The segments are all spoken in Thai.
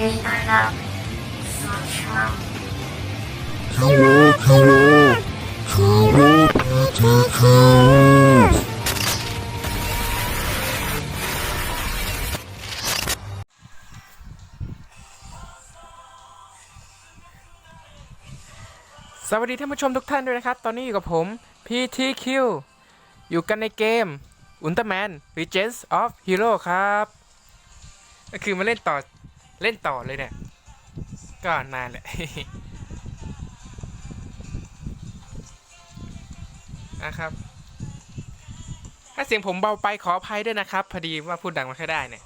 ดีต้อนรับสู่ช่วงคิวคิวคิวพีทีคิวสวัสดีท่านผู้ชมทุกท่านด้วยนะครับ ตอนนี้อยู่กับผม PTQ อยู่กันในเกม Ultraman Legends of Hero ครับ ก็คือมาเล่นต่อ เล่นต่อเลยเนี่ย ก็นานแหละนะครับ ถ้าเสียงผมเบาไปขออภัยด้วยนะครับ พอดีว่าพูดดังไม่ค่อยได้เนี่ย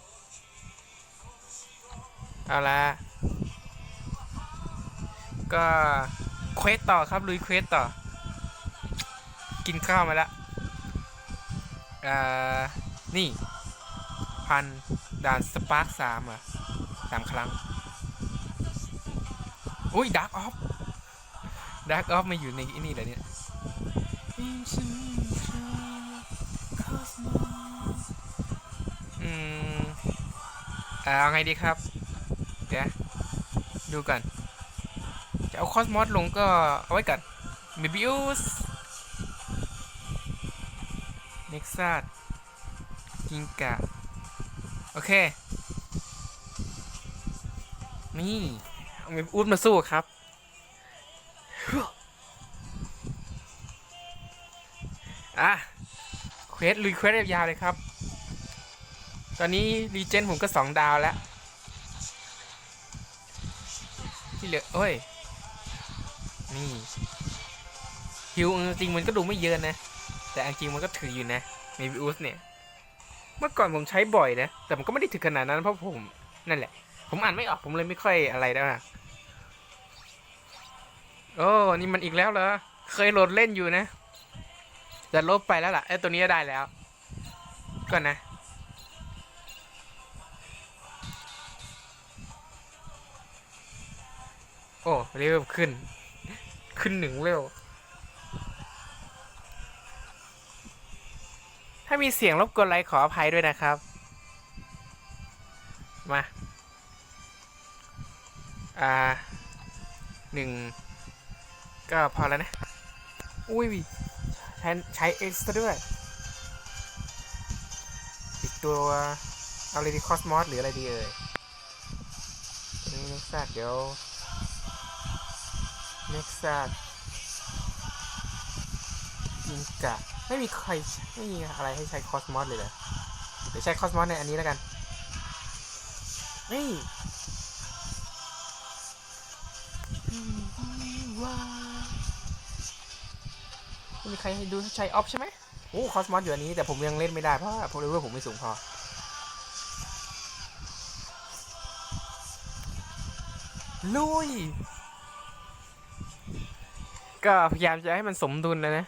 เอาละก็เควสต่อครับลุยเควสต่อ กินข้าวมาแล้วอ่านี่ พันด่านสปาร์คสามอะ สามครั้ง อุ้ยดักออฟดักออฟมาอยู่ในนี่เหรอเนี่ยอืมอ่าเอาไงดีครับ เดี๋ยว ดูกัน จะเอาคอสมอสลงก็เอาไว้กันเมบิอุสเน็กซัสกิงกะโอเค นี่เอามบิอุสมาสู้ครับ อะ เควสลุยเควสยาวๆเลยครับ ตอนนี้รีเจนผมก็สองดาวแล้ว ที่เหลือเอ้ย นี่ฮิวจริงมันก็ดูไม่เยอะนะ แต่จริงมันก็ถืออยู่นะเมบิอุสเนี่ย เมื่อก่อนผมใช้บ่อยนะ แต่มันก็ไม่ได้ถึงขนาดนั้นเพราะผมนั่นแหละ ผมอ่านไม่ออกผมเลยไม่ค่อยอะไรแล้วนะโอ้นี่มันอีกแล้วเหรอ เคยโหลดเล่นอยู่นะ แต่ลบไปแล้วล่ะไอ้ตัวนี้ได้แล้ว ก่อนนะ โอ้เร็วขึ้น ขึ้นหนึ่งเร็วถ้ามีเสียงรบกวนอะไรขออภัยด้วยนะครับ ก็พอแล้วนะ อุ้ยใช้ใช้เอ็กซ์ด้วย อีกตัวเอาเลยดีคอสมอสหรืออะไรดีเอ่ยนี้ไม่ทราบเดี๋ยวเน็กซัสจิงกะไม่มีใครไม่มีอะไรให้ใช้คอสมอสเลยเหรอเดี๋ยวใช้คอสมอสในอันนี้แล้วกัน นี่ไม่ มีใครให้ดูใช้ออฟใช่ไหมโอ้คอสมอสอยู่อันนี้แต่ผมยังเล่นไม่ได้เพราะว่าผมรู้ว่าผมไม่สูงพอลุย ก็พยายามจะให้มันสมดุลนะนะ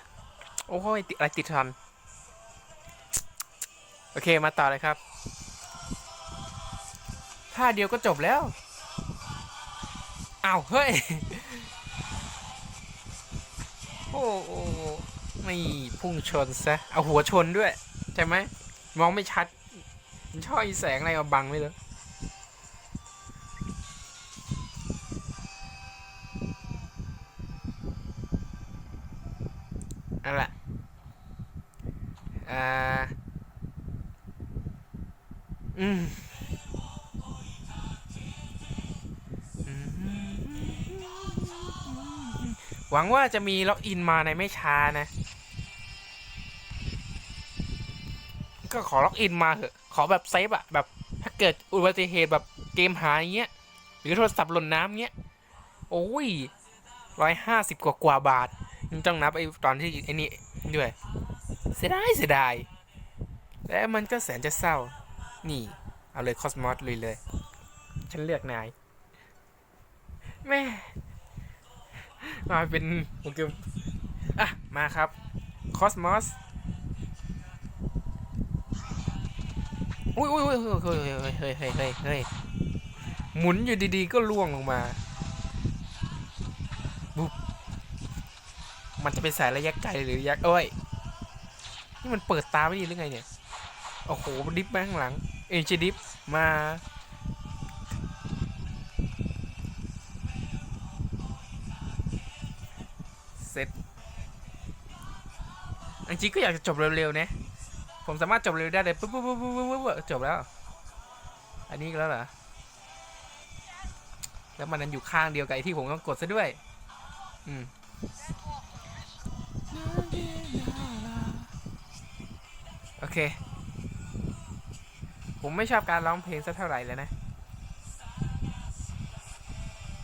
โอ้ยติดอะไรติดทัน โอเคมาต่อเลยครับท่าเดียวก็จบแล้วอ้าวเฮ้ย โอ้โห ไม่พุ่งชนซะ เอาหัวชนด้วย ใช่ไหม มองไม่ชัด มันชอบอีแสงอะไรมาบังไม่รู้นั่นแหละอ่าอืมอืมหวังว่าจะมีล็อกอินมาในไม่ช้านะ ก็ขอล็อกอินมาเถอะ ขอแบบเซฟอะแบบถ้าเกิดอุบัติเหตุแบบเกมหายเงี้ย หรือโทรศัพท์หล่นน้ำเงี้ย โอ้ยร้อยห้าสิบกว่ากว่าบาทมันต้องนับไอ้ตอนที่ไอ้นี่ด้วย เสียดายเสียดาย และมันก็แสนจะเศร้า นี่ เอาเลยคอสมอสเลยเลย ฉันเลือกนาย แม่ มาเป็นโปเกมอะ มาครับคอสมอส อุ้ยอุ้ยเฮ้ยเฮ้ยเฮ้ยเฮ้ยเฮ้ยหมุนอยู่ดีๆก็ล่วงลงมาบุ๊บมันจะเป็นสายระยะไกลหรือระยะเอ้ยนี่มันเปิดตาไม่ดีหรือไงเนี่ยโอ้โหดิฟมาข้างหลัง เอเจดิฟมาเสร็จอันจีก็อยากจะจบเร็วๆนะ ผมสามารถจบเร็วได้เลยปุ๊บปุ๊บปุ๊บปุ๊บปุ๊บจบแล้ว อันนี้แล้วเหรอ แล้วมันนั้นอยู่ข้างเดียวกับไอที่ผมต้องกดซะด้วย อืมโอเค ผมไม่ชอบการร้องเพลงสักเท่าไหร่เลยนะ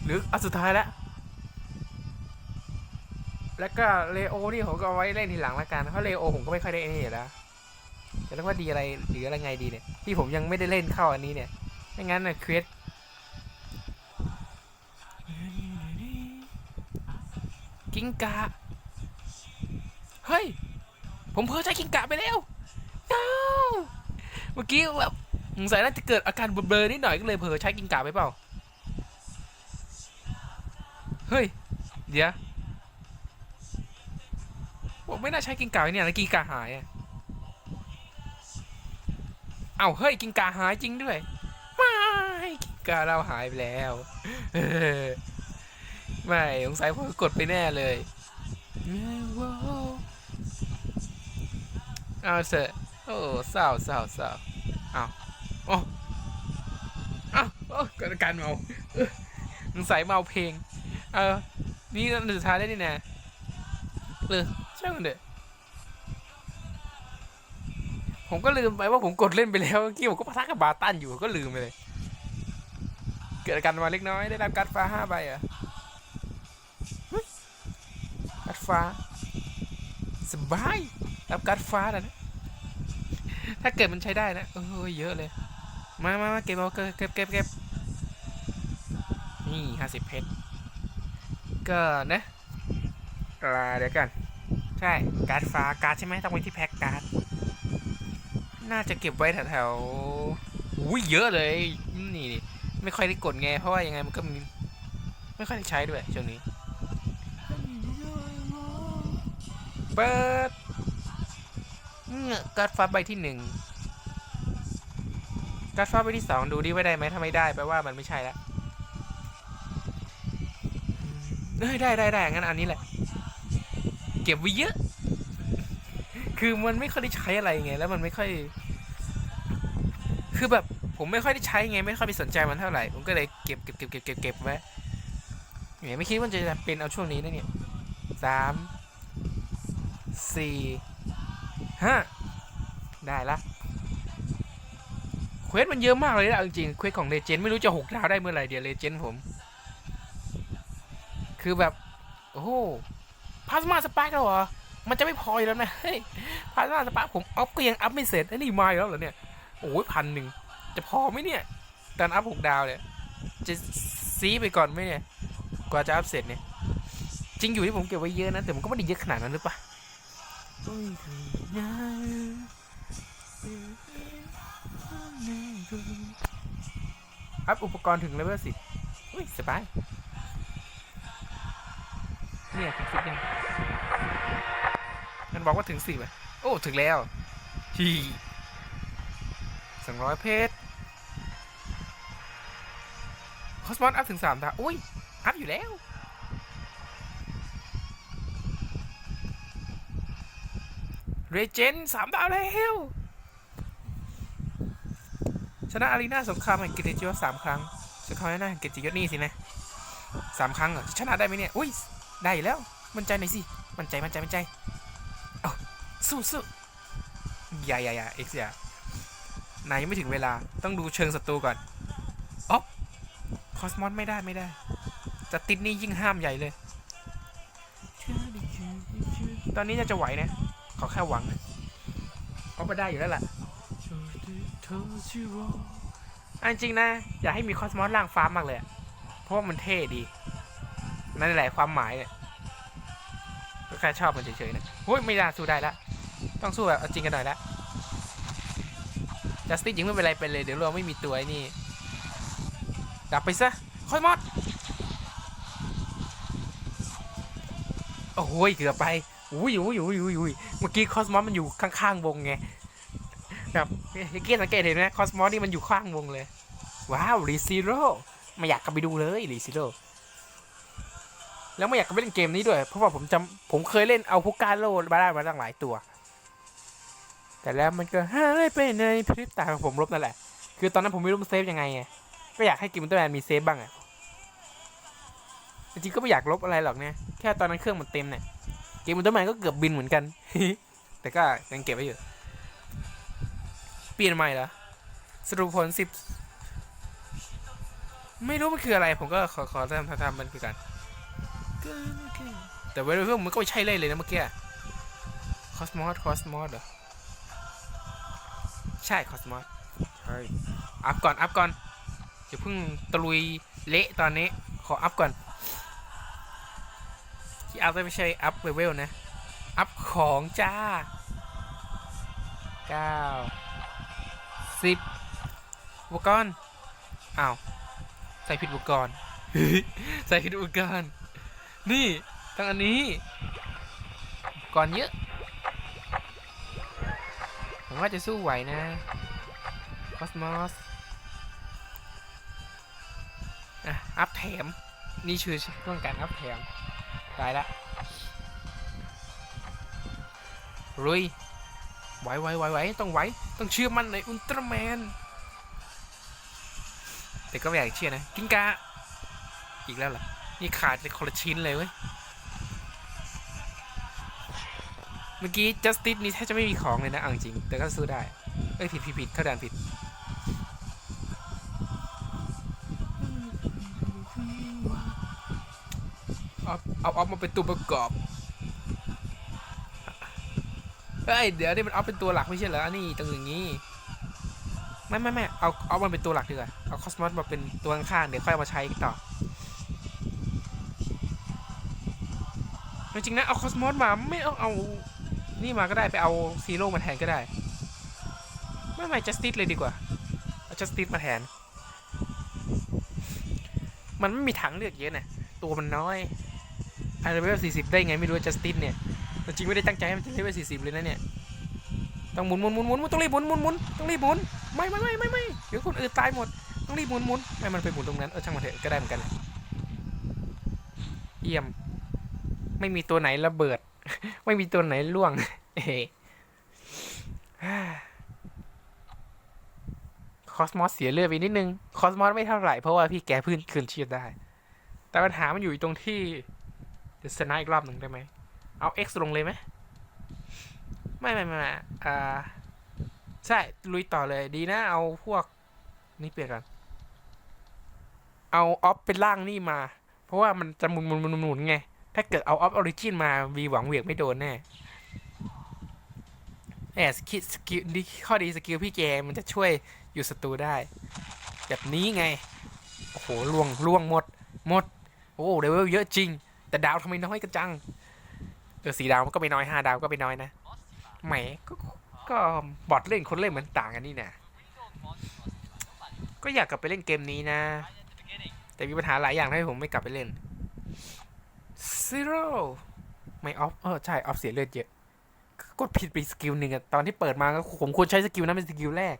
หรือเอาสุดท้ายแล้ว แล้วก็เลโอนี่ผมก็เอาไว้เล่นทีหลังละกัน เพราะเลโอผมก็ไม่ค่อยได้ไอ้นี่อยู่แล้ว จะเรียกว่าดีอะไรหรืออะไรไงดีเนี่ย ที่ผมยังไม่ได้เล่นเข้าอันนี้เนี่ยไม่งั้นนะเควสกิงกะเฮ้ย ผมเพ้อใจกิงกะไปแล้ว no เมื่อกี้แบบสงสัยน่าจะเกิดอาการเบลอนิดหน่อยก็เลยเผลอใช้กิงกะไปเปล่า เฮ้ย เดี๋ยวผมไม่น่าใช้กิงกาเนี่ยแล้วกิงกาหายอะ เอ้าเฮ้ยกิงกาหายจริงด้วยไม่กิงกาเราหายไปแล้วไม่สงสัยผมกดไปแน่เลยเอาเถอะโอ้เศร้าเศร้าเศร้าเอาโอ้เอาโอ้กิดอาการเมาสงสัยเมาเพลง เออนี่อันสุดท้ายได้นี่นะเออช่างมันเถอะ ผมก็ลืมไปว่าผมกดเล่นไปแล้วเมื่อกี้ผมก็ปะทะกับบาตันอยู่ก็ลืมไปเลย เกิดการมาเล็กน้อยได้รับการฟ้าห้าใบอะการ์ดฟ้าสบายรับการ์ดฟ้าแล้วนะถ้าเกิดมันใช้ได้นะเออเยอะเลย มามามาเก็บเอาเก็บเก็บเก็บเก็บนี่ห้าสิบเพชรก็นะอ่าเดี๋ยวกัน ใช่ การ์ดฟ้าการ์ดใช่ไหมต้องไปที่แพ็กการ์ด น่าจะเก็บไว้แถวๆอุ้ยเยอะเลย นี่นี่ไม่ค่อยได้กดไง เพราะว่ายังไงมันก็มีไม่ค่อยได้ใช้ด้วยช่วงนี้เปิดการ์ดฟ้าใบที่หนึ่งการ์ดฟ้าใบที่สองดูดิว่าได้ไหมถ้าไม่ได้แปลว่ามันไม่ใช่แล้วเอ้ยได้ได้ได้งั้นอันนี้แหละ เก็บไว้เยอะ คือมันไม่ค่อยได้ใช้อะไรไง แล้วมันไม่ค่อย คือแบบผมไม่ค่อยได้ใช้ไง ไม่ค่อยไปสนใจมันเท่าไหร่ ผมก็เลยเก็บเก็บเก็บเก็บเก็บเก็บไว้เนี่ยไม่คิดว่าจะเป็นเอาช่วงนี้นะเนี่ยสามสี่ห้าได้ละเควสมันเยอะมากเลยนะจริงๆเควสของเลเจนด์ไม่รู้จะหกดาวได้เมื่อไหร่เดี๋ยวเลเจนด์ผม คือแบบ โอ้โหพาสมาสปาร์กแล้วเหรอ มันจะไม่พอแล้วนะเฮ้ยพลาสมาสปาผมอัพก็ยังอัพไม่เสร็จไอ้นี่มาอีกแล้วเหรอเนี่ยโอ้ยพันหนึ่งจะพอไหมเนี่ยการอัพหกดาวเนี่ยจะซีไปก่อนไหมเนี่ยกว่าจะอัพเสร็จเนี่ยจริงอยู่ที่ผมเก็บไว้เยอะนะแต่มันก็ไม่ได้เยอะขนาดนั้นหรือปะอัพอุปกรณ์ถึงเลเวลสิอุ้ยสบายเนี่ยถึงสิบยัง มันบอกว่าถึงสิบอะโอ้ ถึงแล้วฮีสองร้อยเพชรคอสมอสอัพถึงสามดาอุ้ย อัพอยู่แล้ว เรเจนสามดาวแล้วชนะอารีนาสงครามแห่งเกียรติยศสามครั้งสงครามอารีนาแห่งเกียรติยศนี่สินะสามครั้งเหรอชนะได้ไหมเนี่ย อุ้ย ได้แล้ว มั่นใจหน่อยสิ มั่นใจ มั่นใจ มั่นใจ สู้สู้อย่าอย่าอย่าเอ็กซ์อย่านายยังไม่ถึงเวลาต้องดูเชิงศัตรูก่อนอ๊อคอสมอนไม่ได้ไม่ได้ จะติดนี่ยิ่งห้ามใหญ่เลย ตอนนี้จะจะไหวนะขอแค่หวังเอาไปได้อยู่แล้วล่ะอันจริงนะ อยากให้มีคอสมอสล่างฟ้ามากเลยเพราะว่ามันเท่ดี นั่นแหละความหมายเนี่ยก็แค่ชอบมันเฉยๆนะโอ้ยไม่ได้สู้ได้ละ ต้องสู้แบบเอาจริงกันหน่อยละจัสตินยิงไม่เป็นไรไปเลยเดี๋ยวเราไม่มีตัวไอ้นี่ ดับไปซะคอยมอดโอ้ยเกือบไปอุ้ยอุ้ยอุ้ยอุ้ยอุ้ยเมื่อกี้คอสมอสมันอยู่ข้างๆวงไงแบบเมื่อกี้สังเกตเห็นไหมคอสมอสนี่มันอยู่ข้างวงเลย ว้าวรีซิโร่ไม่อยากกลับไปดูเลยรีซิโร่แล้วไม่อยากจะไปเล่นเกมนี้ด้วย เพราะว่าผมจำผมเคยเล่นเอาพุกาโลมาได้มาตั้งหลายตัว แต่แล้วมันก็หายไปในพริบตาของผมลบนั่นแหละ คือตอนนั้นผมไม่รู้มันเซฟยังไงไง ก็อยากให้กิมมันเตอร์แมนมีเซฟบ้างอะจริงก็ไม่อยากลบอะไรหรอกเนี่ย แค่ตอนนั้นเครื่องมันเต็มเนี่ย เกมมันเตอร์แมนก็เกือบบินเหมือนกัน แต่ก็ยังเก็บไว้อยู่ เปลี่ยนใหม่เหรอ สรุปผลสิบ ไม่รู้มันคืออะไร ผมก็ขอขอทำทำทำมันคือกัน แต่เวลาเพื่อนมันก็ไม่ใช่เล่นเลยนะเมื่อกี้ คอสมอส คอสมอสเหรอ ใช่คอสมอสใช่อัพก่อนอัพก่อนอย่าเพิ่งตะลุยเละตอนนี้ขออัพก่อนที่อัพไม่ใช่อัพเลเวลนะ อัพของจ้าเก้าสิบอุปกรณ์อ้าวใส่ผิดอุปกรณ์ใส่ผิดอุปกรณ์นี่ตั้งอันนี้อุปกรณ์เยอะ ผมว่าจะสู้ไหวนะคอสมอสอะ อัพแถม นี่ชื่อช่วงการอัพแถม ตายละรุยไหวไหวไหวไหวต้องไหว ต้องเชื่อมั่นในอุลตร้าแมน แต่ก็ไม่อยากเชื่อนะ กิงกา อีกแล้วเหรอนี่ขาดไปคนละชิ้นเลยเว้ย เมื่อกี้ justice นี่แทบจะไม่มีของเลยนะเอาจริง แต่ก็สู้ได้ เอ้ยผิดผิดผิดเข้าด่านผิด เอาเอาเอามาเป็นตัวประกอบ เฮ้ยเดี๋ยวนี่มันเอาเป็นตัวหลักไม่ใช่เหรอนี่ตรงอย่างนี้ ไม่ไม่ไม่เอาเอามันเป็นตัวหลักดีกว่า เอาคอสมอสมาเป็นตัวข้างๆเดี๋ยวค่อยเอามาใช้ต่อจริงๆนะเอาคอสมอสมาไม่เอาเอา นี่มาก็ได้ไปเอาซีโร่มาแทนก็ได้ ไม่ไม่จัสติสเลยดีกว่า เอาจัสติสมาแทน มันไม่มีทางเลือกเยอะนะตัวมันน้อยอันเลเวลสี่สิบได้ไงไม่รู้จัสติสเนี่ยแต่จริงไม่ได้ตั้งใจให้มันเลเวลสี่สิบเลยนะเนี่ยต้องหมุนหมุนหมุนหมุนต้องรีบหมุนหมุนหมุนต้องรีบหมุนไม่ไม่ไม่ไม่ไม่เดี๋ยวคนอื่นตายหมดต้องรีบหมุนหมุนไม่มันไปหมุนตรงนั้นเออช่างมันเถอะก็ได้เหมือนกันแหละเยี่ยม ไม่มีตัวไหนระเบิด ไม่มีตัวไหนล่วงเฮ้คอสมอสเสียเลือดไปนิดนึง คอสมอสไม่เท่าไหร่ เพราะว่าพี่แกพื้นคืนชีพได้ แต่ปัญหามันอยู่ตรงที่เดี๋ยวชนะอีกรอบหนึ่งได้ไหม เอา X ลงเลยไหมไม่ไม่ไม่ไม่อ่า ใช่ ลุยต่อเลย ดีนะ เอาพวก นี่เปลี่ยนกัน เอาออฟเป็นร่างนี่มา เพราะว่ามันจะหมุนหมุนหมุนหมุนไง ถ้าเกิดเอาออฟออริจินมาวีหวังเหวียงไม่โดนแน่แอบสกิลสกิลดีข้อดีสกิลพี่แกมันจะช่วยอยู่ศัตรูได้ แบบนี้ไง โอ้โหล่วงล่วงหมด หมด โอ้เดเวลเยอะจริง แต่ดาวทำไมน้อยกันจังเออสีดาวมันก็ไม่น้อยห้าดาวก็ไม่น้อยนะแหมก็ก็บอทเล่นคนเล่นเหมือนต่างกันนี่นะก็อยากกลับไปเล่นเกมนี้นะ แต่มีปัญหาหลายอย่างทำให้ผมไม่กลับไปเล่น Zero ไม่ออฟเออใช่ออฟเสียเลือดเยอะกดผิดไปสกิลหนึ่งอะตอนที่เปิดมาก็ผมควรใช้สกิลนั้นเป็นสกิลแรก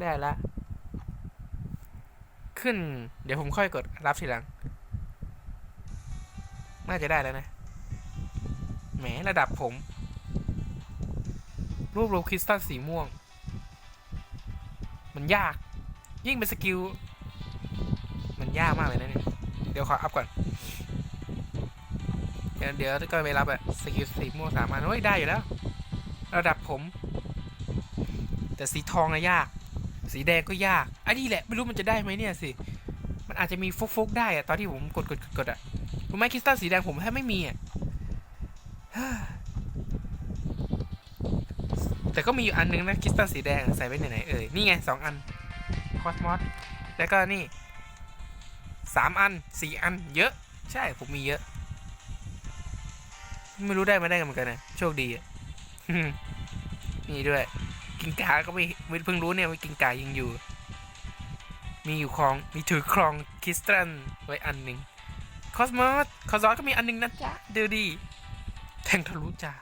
ได้ละ ขึ้น เดี๋ยวผมค่อยกดรับทีหลัง น่าจะได้แล้วนะ แหมระดับผมรวบรวมคริสตัลสีม่วง มันยาก ยิ่งเป็นสกิล มันยากมากเลยนะเนี่ย เดี๋ยวขออัพก่อน เดี๋ยวเดี๋ยวก็ไปรับอะสกิลสีม่วงสามอันเฮ้ยได้อยู่แล้ว ระดับผม แต่สีทองอะยาก สีแดงก็ยากอันนี้แหละไม่รู้มันจะได้ไหมเนี่ยสิ มันอาจจะมีฟุกๆได้อะตอนที่ผมกดกดกดอะรู้ไหมคริสตัลสีแดงผมแทบไม่มีอะแต่ก็มีอยู่อันนึงนะคริสตัลสีแดงใส่ไว้ไหนๆเอ่ยนี่ไงสองอันคอสมอสแล้วก็นี่สามอันสี่อัน เยอะ ใช่ผมมีเยอะ ไม่รู้ได้มาได้กันเหมือนกันนะโชคดีอะนี่ด้วย กิงกาก็ไม่ไม่เพิ่งรู้เนี่ยว่ากิงกายังอยู่ มีอยู่ครองมีถือครองคริสตัลไว้อันหนึ่งคอสมอสคอสมอสก็มีอันหนึงนะจ๊ะเดี๋ยวดีแทงทะลุจ้า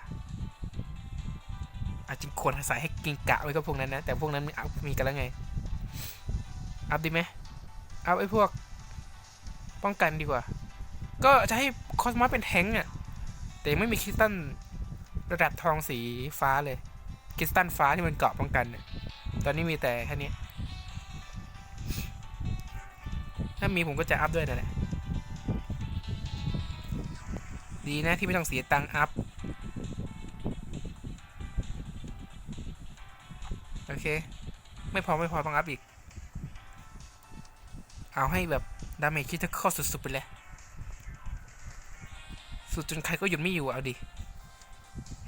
อาจจะควรอาศัยให้กิงกะไว้กับพวกนั้นนะ แต่พวกนั้นมีอัพมีกันแล้วไง อัพดีไหมอัพไอ้พวก ป้องกันดีกว่า ก็จะให้คอสมอสเป็นแทงค์อะ แต่ยังไม่มีคริสตันระดับทองสีฟ้าเลย คริสตันฟ้าที่มันเกาะป้องกันน่ะตอนนี้มีแต่แค่นี้ ถ้ามีผมก็จะอัพด้วยนั่นแหละ ดีนะที่ไม่ต้องเสียตังค์อัพ โอเค ไม่พอไม่พอต้องอัพอีก เอาให้แบบดาเมจคิดจะข้อสุดๆไปเลย สุดจนใครก็หยุดไม่อยู่เอาดิ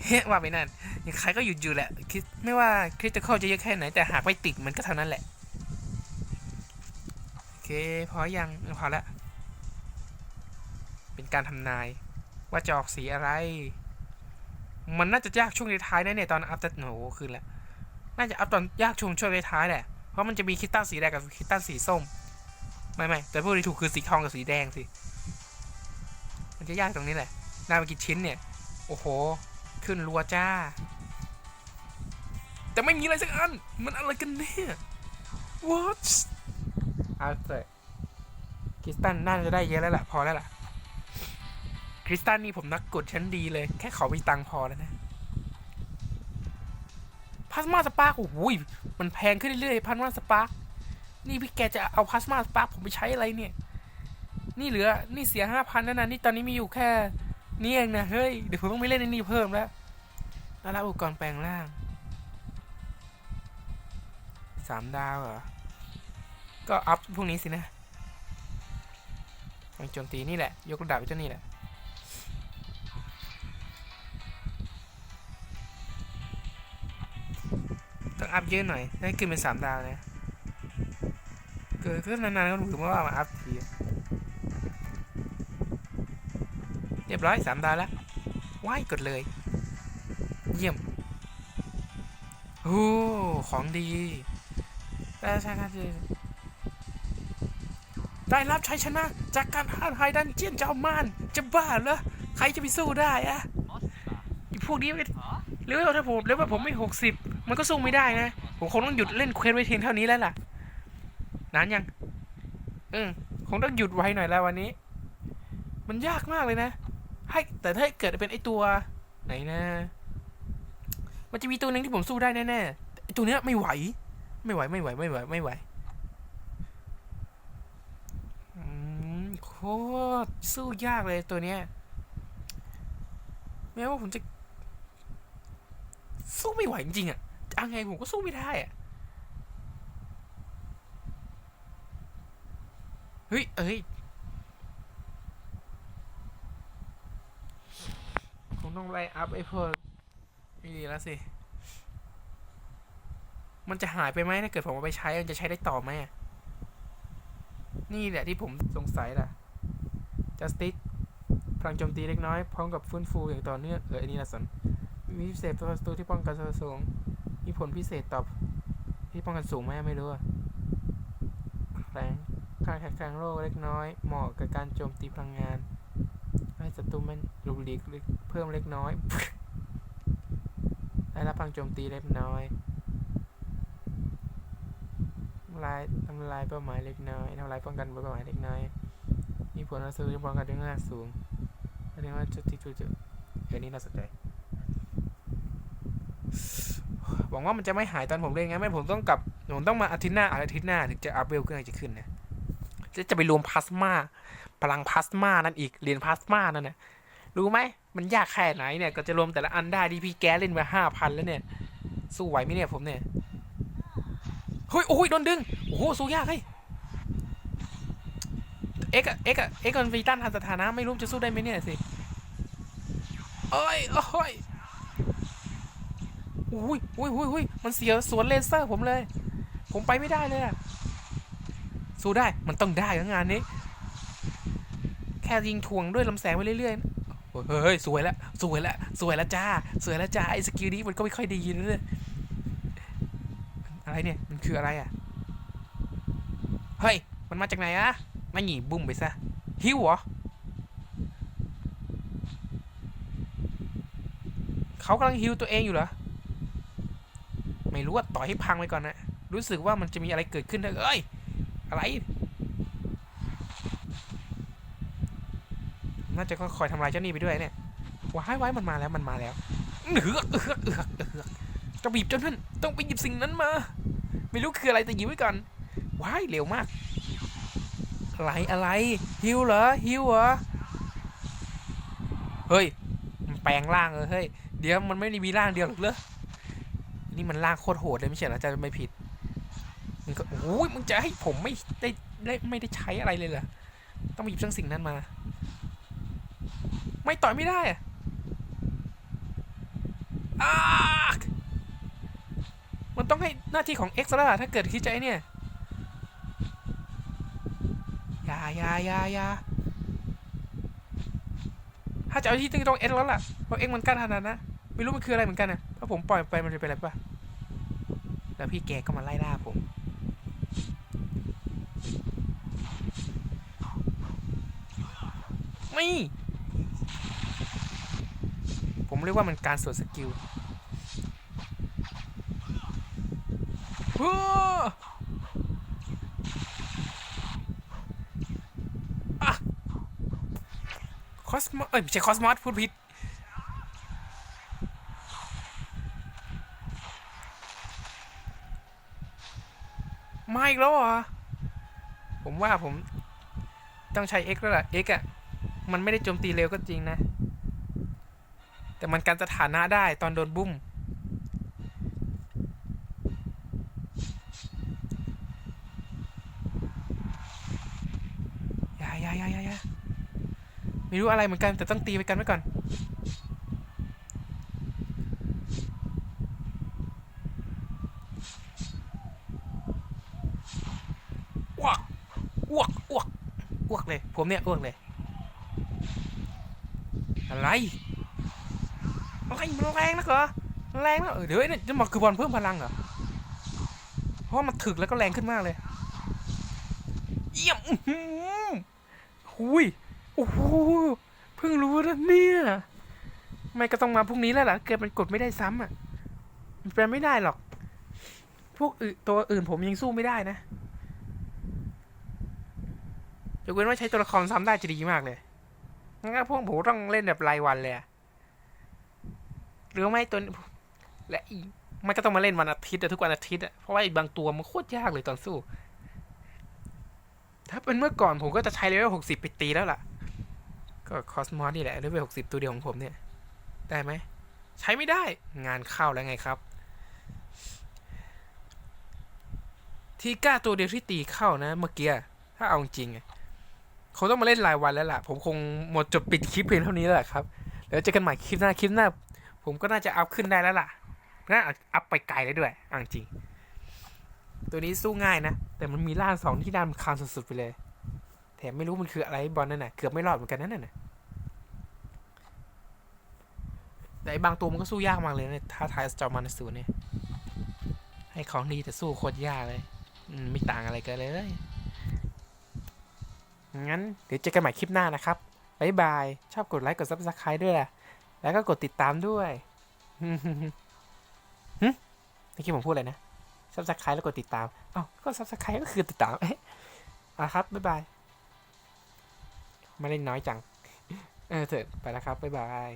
เฮ้ว่าไปนั่นยังใครก็หยุดอยู่แหละคิดไม่ว่าคริสจะเข้าจะเยอะแค่ไหนแต่หากไม่ติดมันก็เท่านั้นแหละโอเคพอยังเออพอละเป็นการทำนาย ว่าจะออกสีอะไร มันน่าจะยากช่วงท้ายนะเนี่ยตอนอัพแต่โหขึ้นแล้วน่าจะอัพตอนยากช่วงช่วงท้ายแหละเพราะมันจะมีคริสตัลสีแดงกับคริสตัลสีส้มไม่ไม่แต่พูดที่ถูกคือสีทองกับสีแดงสิ มันจะยากตรงนี้แหละได้มากี่ชิ้นเนี่ย โอ้โห ขึ้นรัวจ้า แต่ไม่มีอะไรสักอัน มันอะไรกันเนี่ย what เอาเถอะคริสตันน่าจะได้เยอะแล้วล่ะ พอแล้วล่ะ คริสตันนี่ผมนักกดชั้นดีเลย แค่ขอมีตังพอแล้วนะพลาสมาสปาร์กโอ้โหยมันแพงขึ้นเรื่อยๆพลาสมาสปาร์กนี่พี่แกจะเอาพลาสมาสปาร์กผมไปใช้อะไรเนี่ย นี่เหลือ นี่เสียห้าพันแล้วนะนี่ตอนนี้มีอยู่แค่นี่เองนะ เฮ้ย เดี๋ยวผมต้องไม่เล่นในนี่เพิ่มแล้วแล้วรับอุปกรณ์แปลงร่างสามดาวเหรอ ก็อัพพวกนี้สินะมันโจมตีนี่แหละ ยกระดับไปเจ้านี่แหละ ต้องอัพเยอะหน่อยให้ขึ้นเป็นสามดาวนะ เกิดขึ้นนานๆก็ถือว่ามาอัพที เรียบร้อยสามดาวแล้วว้ายกดเลย เยี่ยมโอ้ของดีได้ใช่ใช่ใช่ได้รับชัยชนะ จากการท้าทายดันเจียนเจ้ามาน จะบ้าเหรอ ใครจะไปสู้ได้อะไอพวกนี้หรือว่าถ้าผมหรือว่าผมไม่หกสิบมันก็สู้ไม่ได้นะ ผมคงต้องหยุดเล่นเควสไว้เทียนเท่านี้แล้วล่ะ นานยัง อืมคงต้องหยุดไว้หน่อยแล้ววันนี้ มันยากมากเลยนะ ให้แต่ถ้าเกิดเป็นไอตัวไหนนะ มันจะมีตัวหนึ่งที่ผมสู้ได้แน่ๆต่ไอตัวเนี้ยไม่ไหว ไม่ไหวไม่ไหวไม่ไหวไม่ไหวโคตรสู้ยากเลยตัวเนี้ยแม้ว่าผมจะ สู้ไม่ไหวจริงๆอะเอะไงผมก็สู้ไม่ได้อะเฮ้ยเอ้ย คง ต้องไล่อัพไอ้พวกนี่แล้วสิ มันจะหายไปไหมถ้าเกิดผมเอาไปใช้ มันจะใช้ได้ต่อไหมนี่แหละที่ผมสงสัยแหละ justice พลังโจมตีเล็กน้อย พร้อมกับฟื้นฟูอย่างต่อเนื่องเอออันนี้นะสนมีพิเศษต่อศัตรูที่ป้องกันสูง มีผลพิเศษต่อที่ป้องกันสูงไหมไม่รู้อะแรงการแข่งขันโลกเล็กน้อย เหมาะกับการโจมตีพลังงาน ให้ศัตรูมันลุกลีกเพิ่มเล็กน้อย ได้รับพังโจมตีเล็กน้อยทำลายทำลายเป้าหมายเล็กน้อยทำลายป้องกันเป้าหมายเล็กน้อย มีผลต่อศัตรูที่ป้องกันด้วยงานสูงแสดงว่าจุดที่จุดจุดเดี๋ยวนี้น่าสนใจหวังว่ามันจะไม่หายตอนผมเล่นงั้นไม่ผมต้องกลับผมต้องมาอาทิตย์หน้าอาทิตย์หน้าถึงจะอัพเวลขึ้นจะขึ้นนะจะจะไปรวมพลาสมา พลังพลาสมานั่นอีกเรียนพลาสมานั่นนะรู้ไหมมันยากแค่ไหนเนี่ยก็จะรวมแต่ละอันได้ที่พี่แกเล่นมาห้าพันแล้วเนี่ย สู้ไหวไหมเนี่ยผมเนี่ยเฮ้ยโอ้ยโดนดึงโอ้โหสู้ยากเฮ้ยเอ็กเอ็กเอ็กซ์คอนฟีตันทันสถานะไม่รู้จะสู้ได้ไหมเนี่ยสิเอ้ยโอ้ยอุ้ยอุ้ยอุ้ยอุ้ยมันเสียสวนเลเซอร์ผมเลย ผมไปไม่ได้เลยอะสู้ได้มันต้องได้งานนี้ แค่ยิงถ่วงด้วยลำแสงไปเรื่อยๆ เฮ้ยสวยแล้วสวยแล้วสวยล้วจ้า สวยล้วจ้าไอ้สกิลนี้มันก็ไม่ค่อยดีนะเนี่ยอะไรเนี่ยมันคืออะไรอะ เฮ้ย มันมาจากไหนอะมาหนีบุ้มไปซะ หิวเหรอเขากำลังฮิวตัวเองอยู่เหรอ ไม่รู้ว่าต่อยให้พังไปก่อนนะ รู้สึกว่ามันจะมีอะไรเกิดขึ้นเอ้ย อะไร น่าจะก็คอยทำลายเจ้าหนี้ไปด้วยเนี่ยว้ายว้ายมันมาแล้วมันมาแล้วเหือกเหือกเหือกเหือกจะบีบเจนนั่นต้องไปหยิบสิ่งนั้นมา ไม่รู้คืออะไรแต่หยิบไว้ก่อนว้ายเร็วมากอะไรอะไรฮิวเหรอฮิวเหรอเฮ้ยมันแปลงร่างเลยเฮ้ยเดี๋ยวมันไม่ได้มีร่างเดียวหรอกเหรอนี่มันร่างโคตรโหดเลยไม่ใช่เหรอจะไม่ผิดมึงก็โอ้ยมึงจะให้ผมไม่ได้ไม่ได้ใช้อะไรเลยเหรอต้องไปหยิบทั้งสิ่งนั้นมา ไม่ต่อยไม่ได้อะมันต้องให้หน้าที่ของ X แล้วล่ะถ้าเกิดคิดใจเนี่ยอยาอยาอยาอยาถ้าจะเอาที่ต้อง X แล้วล่ะเพราะ X มันกั้นขนาดนะไม่รู้มันคืออะไรเหมือนกันนะถ้าผมปล่อยไปมันจะเป็นอะไรปะแล้วพี่แกก็มาไล่ล่าผมไม่ ผมเรียกว่ามันการสวดสกิลคอสมอเอ้ยไม่ใช่คอสมอสพูดผิดมาอีกแล้วเหรอ ผมว่าผมต้องใช้ X แล้วล่ะ X อะ มันไม่ได้โจมตีเร็วก็จริงนะ แต่มันการสถานะได้ตอนโดนบุ้มย่าอย่าอย่าอย่าอย่าไม่รู้อะไรเหมือนกันแต่ต้องตีไปกันไว้ก่อนอ้วกอ้วกอ้วกอ้วกเลย ผมเนี่ยอ้วกเลย อะไร อะไรมันแรงนักเหรอแรงนะเออเดี๋ยวไอ้นี่จะมาคือบอลเพิ่มพลังเหรอเพราะมันถึกแล้วก็แรงขึ้นมากเลย เยี่ยมหุยโอ้โหเพิ่งรู้นะเนี่ยไม่ก็ต้องมาพรุ่งนี้แล้วล่ะเกิดมันกดไม่ได้ซ้ำอะมันเป็นไม่ได้หรอก พวกอื่นตัวอื่นผมยังสู้ไม่ได้นะยกเว้นว่าใช้ตัวละครซ้ำได้จะดีมากเลยงั้นพวกผมต้องเล่นแบบรายวันเลยอะ หรือไม่ตัวและอีกมันก็ต้องมาเล่นวันอาทิตย์ทุกวันอาทิตย์อะเพราะว่าบางตัวมันโคตรยากเลยตอนสู้ ถ้าเป็นเมื่อก่อนผมก็จะใช้เลเวลหกสิบไปตีแล้วล่ะ ก็คอสมอสนี่แหละเลเวลหกสิบตัวเดียวของผมเนี่ย ได้ไหม ใช้ไม่ได้งานเข้าแล้วไงครับทีก้าตัวเดียวที่ตีเข้านะ เมื่อกี้ถ้าเอาจริงๆอะคงต้องมาเล่นรายวันแล้วล่ะ ผมคงหมดจบปิดคลิปเพียงเท่านี้แล้วล่ะครับ แล้วเจอกันใหม่คลิปหน้าคลิปหน้า ผมก็น่าจะอัพขึ้นได้แล้วล่ะน่าอัพไปไกลได้ด้วยอังจริง ตัวนี้สู้ง่ายนะ แต่มันมีล่าสองที่ด้านคานสุดๆไปเลย แถมไม่รู้มันคืออะไรบอลนั่นน่ะ เกือบไม่รอดเหมือนกันนั่นน่ะแต่อ้บางตัวมันก็สู้ยากมากเลยนะท้าทายจอมันสูเนี่ย ให้ของดีแต่สู้โคตรยากเลยอืมไม่ต่างอะไรกันเลย งั้นเดี๋ยวเจอกันใหม่คลิปหน้านะครับ บ๊ายบาย ชอบกดไลค์ กด subscribe ด้วยล่ะ แล้วก็กดติดตามด้วยฮึเมื่อกี้ผมพูดอะไรนะซับสไครต์แล้วกดติดตามอ้าวก็ซับสไครต์ก็คือติดตาม เอ๊ะอะครับ บ๊ายบาย มาเล่นน้อยจัง เออเถอะไปแล้วครับ บ๊ายบาย